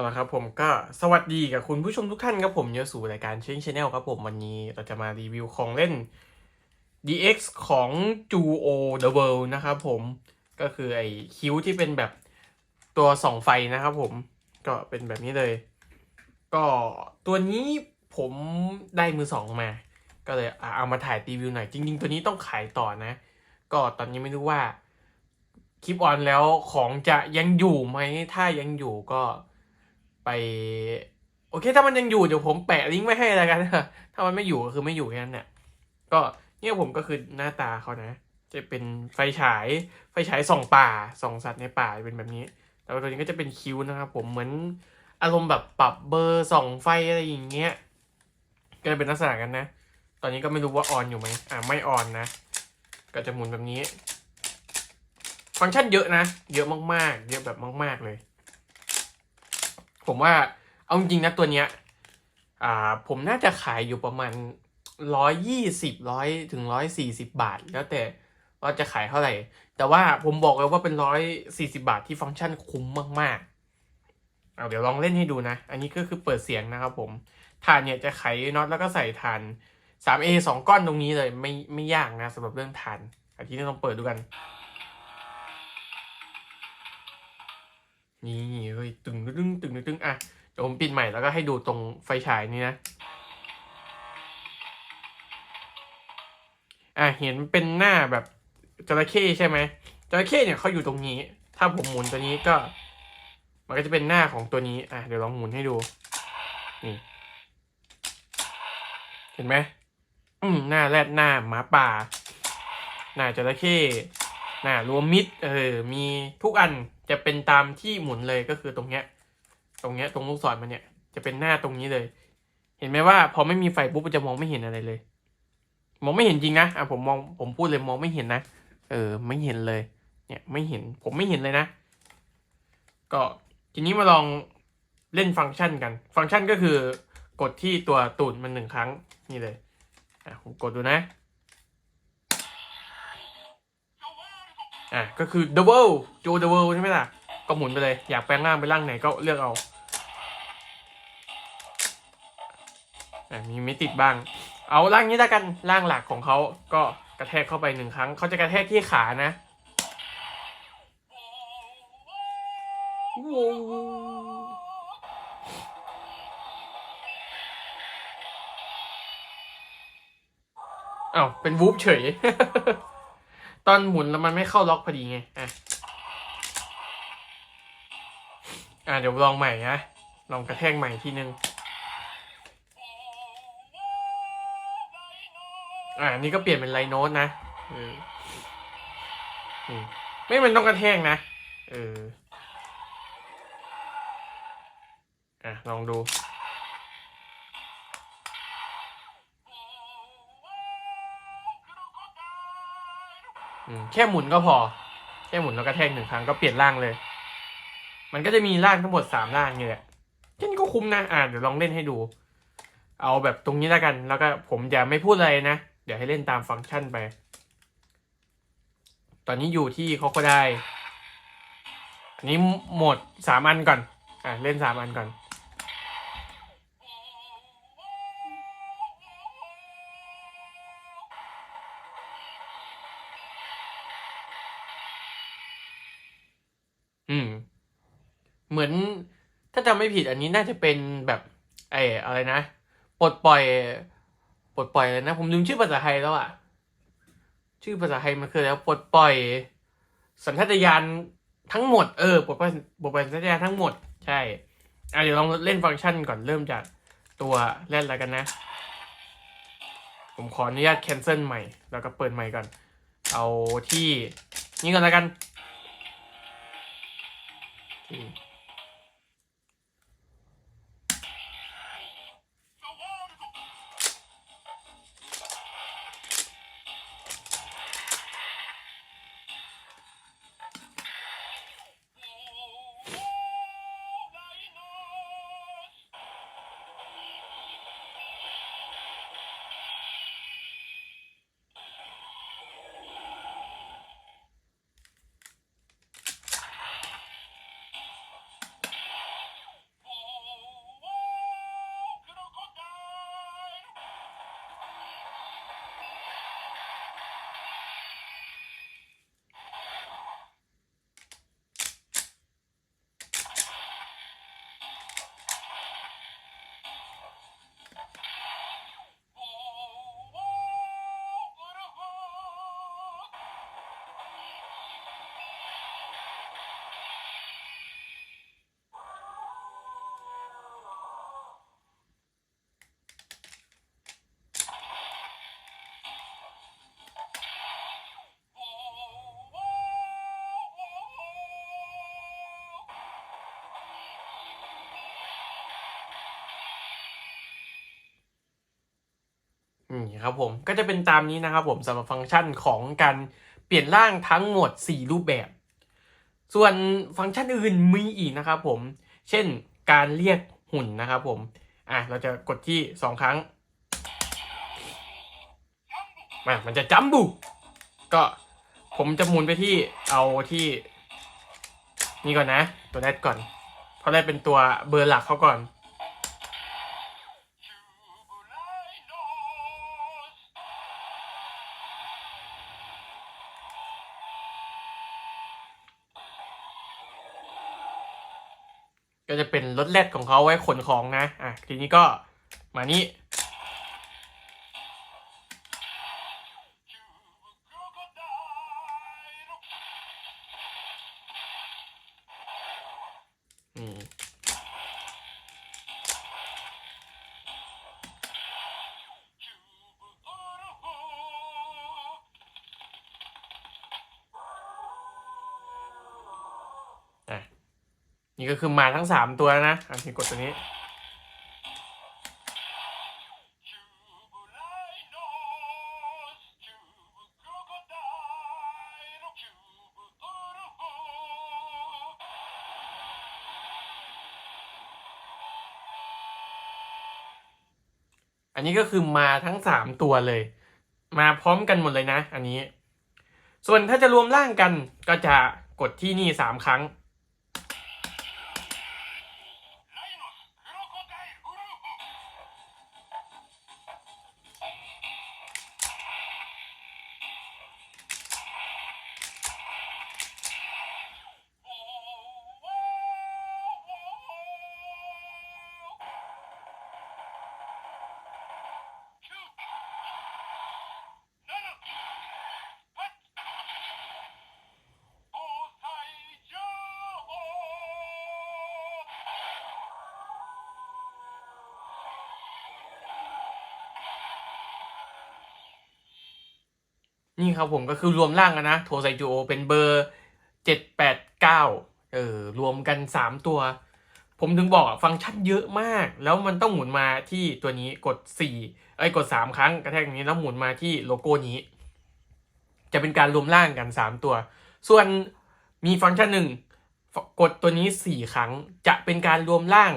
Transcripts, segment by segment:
เอาละครับผมก็สวัสดีกับคุณผู้ชมทุกท่านครับผมเยอะสู่รายการเชิงชาแนลครับผมวันนี้เราจะมารีวิวของเล่น DX ของ Juo The World นะครับผมก็คือไอคิ้วที่เป็นแบบตัวส่องไฟนะครับผมก็เป็นแบบนี้เลย ก็ตัวนี้ผมได้มือสองมา ก็เลยเอามาถ่ายรีวิวหน่อย จริง ๆ ตัวนี้ต้องขายต่อนะ ก็ตอนนี้ไม่รู้ว่าคลิปออนแล้วของจะยังอยู่ไหมถ้ายังอยู่ก็ โอเค ถ้ามันยังอยู่เดี๋ยวผมแปะลิงก์ไว้ให้แล้วกัน ถ้ามันไม่อยู่ก็คือไม่อยู่แค่นั้นเนี่ยก็เนี่ยผมก็คือหน้าตาเขานะ จะเป็นไฟฉายไฟฉายส่องป่าส่องสัตว์ในป่าเป็นแบบนี้แต่ว่าตัวนี้ก็จะเป็นคิ้วนะครับผมเหมือนอารมณ์แบบปรับเบอร์ส่องไฟอะไรอย่างเงี้ยก็จะเป็นลักษณะกันนะ ตอนนี้ก็ไม่รู้ว่าออนอยู่ไหมอ่าไม่ออนนะ ก็จะหมุนแบบนี้ ฟังก์ชันเยอะนะ เยอะมากๆ เยอะแบบมาก ๆเลย ผมว่าเอาจริงนะตัวเนี้ยอ่าผมน่าจะขายอยู่ประมาณร้อยยี่สิบร้อยถึงร้อยสี่สิบาท แล้วแต่ว่าจะขายเท่าไหร่ แต่ว่าผมบอกเลยว่าเป็นร้อยสี่สิบาทที่ฟังก์ชันคุ้มมากๆเอาเดี๋ยวลองเล่นให้ดูนะ อันนี้ก็คือเปิดเสียงนะครับผมฐานเนี่ยจะไขน็อตแล้วก็ใส่ฐาน 3A สองก้อนตรงนี้เลยไม่ไม่ยากนะสำหรับเรื่องฐานอันที่นี่ลองเปิดดูกัน นี่เฮ้ยตึงตึงตึงตึงอะเดี๋ยวผมปิดใหม่แล้วก็ให้ดูตรงไฟฉายนี่นะอะเห็นเป็นหน้าแบบจระเข้ใช่ไหมจระเข้เนี่ยเขาอยู่ตรงนี้ ถ้าผมหมุนตัวนี้ก็ มันก็จะเป็นหน้าของตัวนี้อะเดี๋ยวลองหมุนให้ดูนี่เห็นไหมอืมหน้าแรดหน้าหมาป่า หน้าจระเข้หน้ารวมมิดเออมีทุกอัน จะเป็นตามที่หมุนเลยก็คือตรงเนี้ย ตรงเนี้ยตรงลูกศรมันเนี่ย จะเป็นหน้าตรงนี้เลย เห็นไหมว่า พอไม่มีไฟปุ๊บมันจะมองไม่เห็นอะไรเลย มองไม่เห็นจริงนะอะผมมองผมพูดเลยมองไม่เห็นนะเออ ไม่เห็นเลย เนี่ยไม่เห็นผมไม่เห็นเลยนะ ก็ทีนี้มาลองเล่นฟังก์ชันกัน ฟังก์ชันก็คือกดที่ตัวตูดมันหนึ่งครั้งนี่เลยอะผมกดดูนะ อะก็คือ the world โจ the world ใช่ไหมล่ะ ก็หมุนไปเลย อยากแปลงร่างไปร่างไหนก็เลือกเอาอะมีไม่ติดบ้าง เอาร่างนี้แล้วกันร่างหลักของเขาก็กระแทกเข้าไปหนึ่งครั้งเขาจะกระแทกที่ขานะว้อ้าวเป็นวูฟเฉย ตอนหมุนแล้วมันไม่เข้าล็อกพอดีไง อะ อะเดี๋ยวลองใหม่นะ ลองกระแทกใหม่ทีนึง อ่าอันนี่ก็เปลี่ยนเป็นไลโนตนะเออไม่มันต้องกระแทกนะ เออ อะ ลองดู แค่หมุนก็พอ แค่หมุนแล้วกระแทกหนึ่งครั้งก็เปลี่ยนร่างเลย มันก็จะมีร่างทั้งหมดสามร่างนี่แหละแค่นี้ก็คุ้มนะอ่าเดี๋ยวลองเล่นให้ดู เอาแบบตรงนี้แล้วกัน แล้วก็ผมจะไม่พูดอะไรนะ เดี๋ยวให้เล่นตามฟังก์ชันไป ตอนนี้อยู่ที่เขาก็ได้ อันนี้หมดสามอันก่อน อะเล่นสามอันก่อน เหมือนถ้าจำไม่ผิดอันนี้น่าจะเป็นแบบไอ้อะไรนะปลดปล่อยปลดปล่อยเลยนะ ผมลืมชื่อภาษาไทยแล้วอะชื่อภาษาไทยมันคืออะไรวปลดปล่อย สัญชาตญาณทั้งหมดเออปลดปล่อยปลดปล่อยสัญชาตญาณทั้งหมด ใช่อะเดี๋ยวลองเล่นฟังก์ชันก่อนเริ่มจากตัวแรกแล้วกันนะ ผมขออนุญาต cancel ใหม่ แล้วก็เปิดใหม่ก่อน เอาที่นี่ก่อนแล้วกัน นี่ครับผมก็จะเป็นตามนี้นะครับผมสำหรับฟังก์ชันของการเปลี่ยนร่างทั้งหมด 4 รูปแบบ ส่วนฟังก์ชันอื่นมีอีกนะครับผม เช่นการเรียกหุ่นนะครับผมอะเราจะกดที่ 2 ครั้งมามันจะจัมบุก็ผมจะหมุนไปที่เอาที่ นี่ก่อนนะ ตัวแรกก่อนเพราะแรกเป็นตัวเบอร์หลักเขาก่อน ก็จะเป็นรถแรดของเขาไว้ขนของนะ อะ ทีนี้ก็มานี่ นี่ก็คือมาทั้งสามตัวแล้วนะอะที่กดตัวนี้อันนี้ก็คือมาทั้งสามตัวเลย มาพร้อมกันหมดเลยนะ อันนี้ ส่วนถ้าจะรวมร่างกันก็จะกดที่นี่สามครั้ง นี่ครับผมก็คือรวมร่างกันนะ โทไซจูโอเป็นเบอร์เจ็ดแปดเก้าเออรวมกันสามตัว ผมถึงบอกฟังก์ชันเยอะมาก แล้วมันต้องหมุนมาที่ตัวนี้กดสี่เอ้กดสามครั้งกระแทกอย่างนี้แล้วหมุนมาที่โลโก้นี้ จะเป็นการรวมร่างกันสามตัว ส่วนมีฟังก์ชันหนึ่งกดตัวนี้สี่ครั้งจะเป็นการรวมร่าง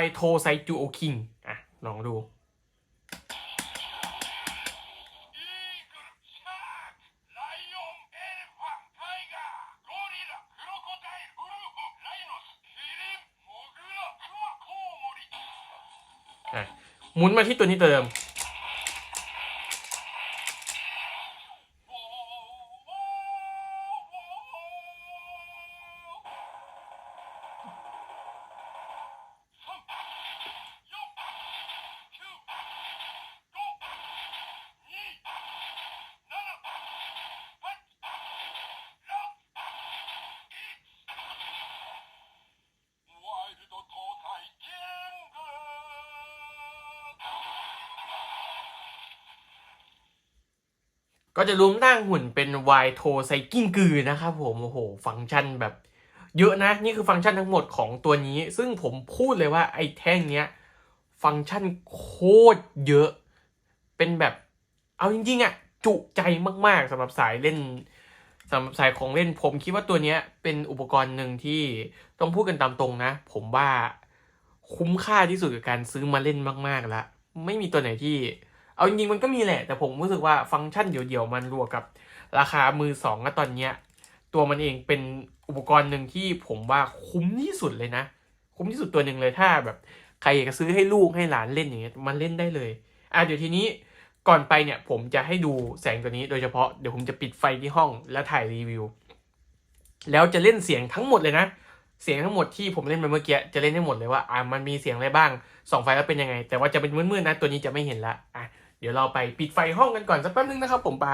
Y โทไซจูโอคิงอะลองดู อะหมุนมาที่ตัวนี้ตัวเดิม ก็จะรวมร่างหุ่นเป็น Y โทไซกิ้งกือนะครับผมโอ้โหฟังก์ชันแบบ เยอะนะนี่คือฟังก์ชันทั้งหมดของตัวนี้ ซึ่งผมพูดเลยว่าไอ้แท่งเนี้ยฟังก์ชันโคตรเยอะ เป็นแบบเอาจริงๆอะจุใจมากๆสำหรับสายเล่นสำหรับสายของเล่นผมคิดว่าตัวเนี้ยเป็นอุปกรณ์หนึ่งที่ต้องพูดกันตามตรงนะ ผมว่าคุ้มค่าที่สุดกับการซื้อมาเล่นมากๆแล้วไม่มีตัวไหนที่ เอาจริงๆมันก็มีแหละ แต่ผมรู้สึกว่าฟังก์ชันเดี่ยวๆมันรวมกับราคามือสองก็ตอนเนี้ยตัวมันเองเป็นอุปกรณ์หนึ่งที่ผมว่าคุ้มที่สุดเลยนะ คุ้มที่สุดตัวหนึ่งเลยถ้าแบบใครอยากจะซื้อให้ลูกให้หลานเล่นอย่างเงี้ยมันเล่นได้เลยอะเดี๋ยวทีนี้ก่อนไปเนี่ยผมจะให้ดูแสงตัวนี้โดยเฉพาะเดี๋ยวผมจะปิดไฟที่ห้องแล้วถ่ายรีวิว แล้วจะเล่นเสียงทั้งหมดเลยนะ เสียงทั้งหมดที่ผมเล่นไปเมื่อกี้จะเล่นให้หมดเลยว่าอะมันมีเสียงอะไรบ้างสองไฟแล้วเป็นยังไง แต่ว่าจะเป็นมืดๆนะตัวนี้จะไม่เห็นละอะ เดี๋ยวเราไปปิดไฟห้องกันก่อนสักแป๊บนึงนะครับ ผมไป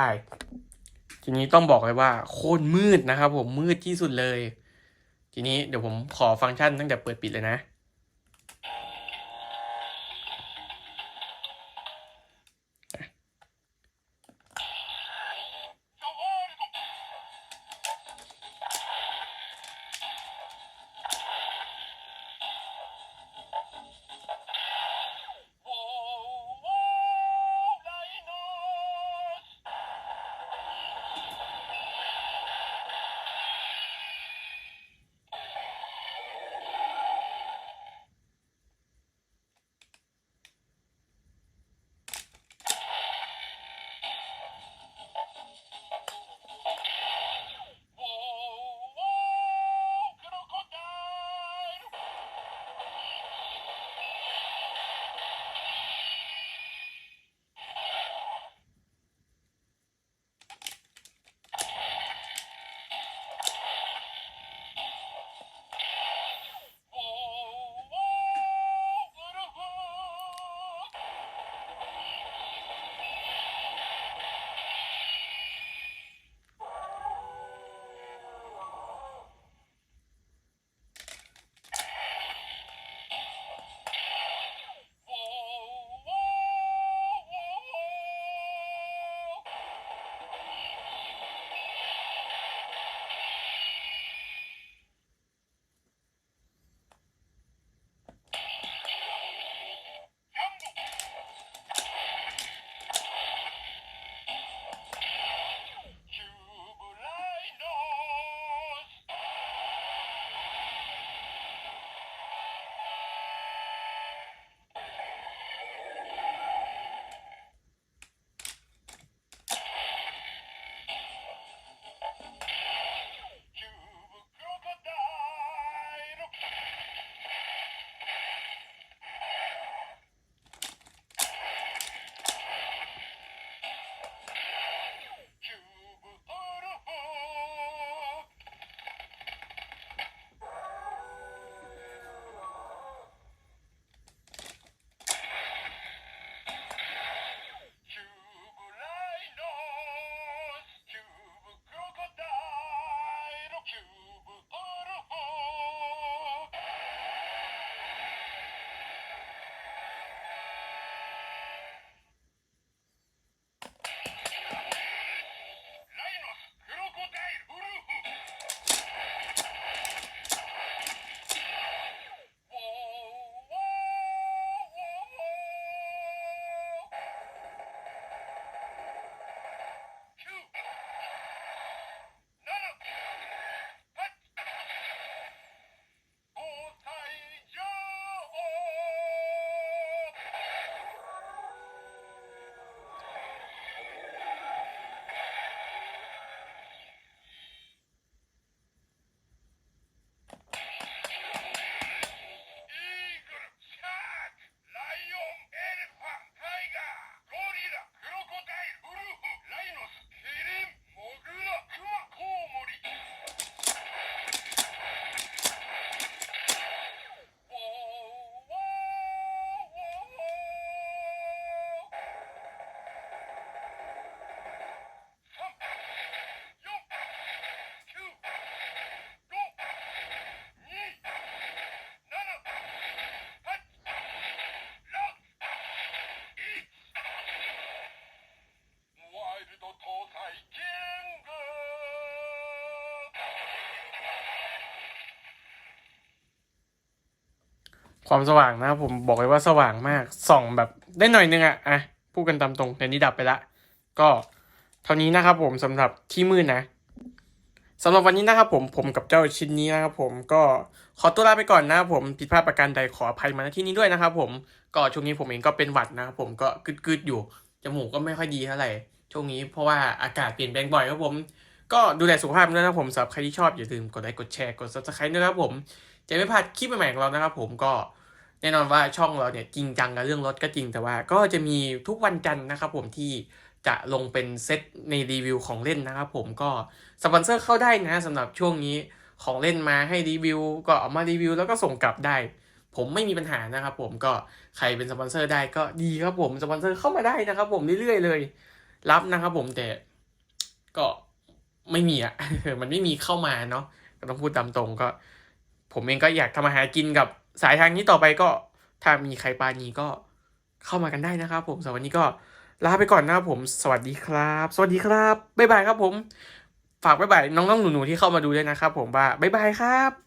ทีนี้ต้องบอกเลยว่า โคตรมืดนะครับ ผมมืดที่สุดเลย ทีนี้เดี๋ยวผมขอฟังก์ชันตั้งแต่เปิดปิดเลยนะ ความสว่างนะครับผมบอกเลยว่าสว่างมากส่องแบบได้หน่อยนึงอะอะพูดกันตามตรงแต่นี้ดับไปละ ก็เท่านี้นะครับผมสำหรับที่มืดนะสำหรับวันนี้นะครับผมผมกับเจ้าชิ้นนี้นะครับผมก็ขอตัวลาไปก่อนนะครับผมผิดพลาดประการใดขออภัยมาณที่นี้ด้วยนะครับผมก็ช่วงนี้ผมเองก็เป็นหวัดนะครับผมก็กึดๆอยู่จมูกก็ไม่ค่อยดีเท่าไหร่ช่วงนี้เพราะว่าอากาศเปลี่ยนแปลงบ่อยครับผม ก็ดูแลสุขภาพด้วยนะครับผมสำหรับใครที่ชอบอย่าลืมกดไลค์กดแชร์กด subscribe ด้วยครับผม จะไม่พลาดคลิปใหม่ๆของเรานะครับผมก็แน่นอนว่าช่องเราเนี่ยจริงจังกับเรื่องรถก็จริงแต่ว่าก็จะมีทุกวันจันทร์นะครับผมที่จะลงเป็นเซตในรีวิวของเล่นนะครับผมก็สปอนเซอร์เข้าได้นะสำหรับช่วงนี้ของเล่นมาให้รีวิว ก็เอามารีวิว แล้วก็ส่งกลับได้ ผมไม่มีปัญหานะครับผมก็ใครเป็นสปอนเซอร์ได้ก็ดีครับผมสปอนเซอร์เข้ามาได้นะครับผมเรื่อยๆเลย รับนะครับผมแต่ก็ไม่มีอะมันไม่มีเข้ามาเนาะก็ต้องพูดตามตรงก็ ผมเองก็อยากทำอาหารกินกับสายทางนี้ต่อไปก็ถ้ามีใครปานีก็เข้ามากันได้นะครับ ผมสำหรับวันนี้ก็ลาไปก่อนนะครับผม สวัสดีครับ สวัสดีครับบ๊ายบายครับผม ฝากบ๊ายบายน้องๆหนูๆที่เข้ามาดูด้วยนะครับผมว่าบ๊ายบายครับ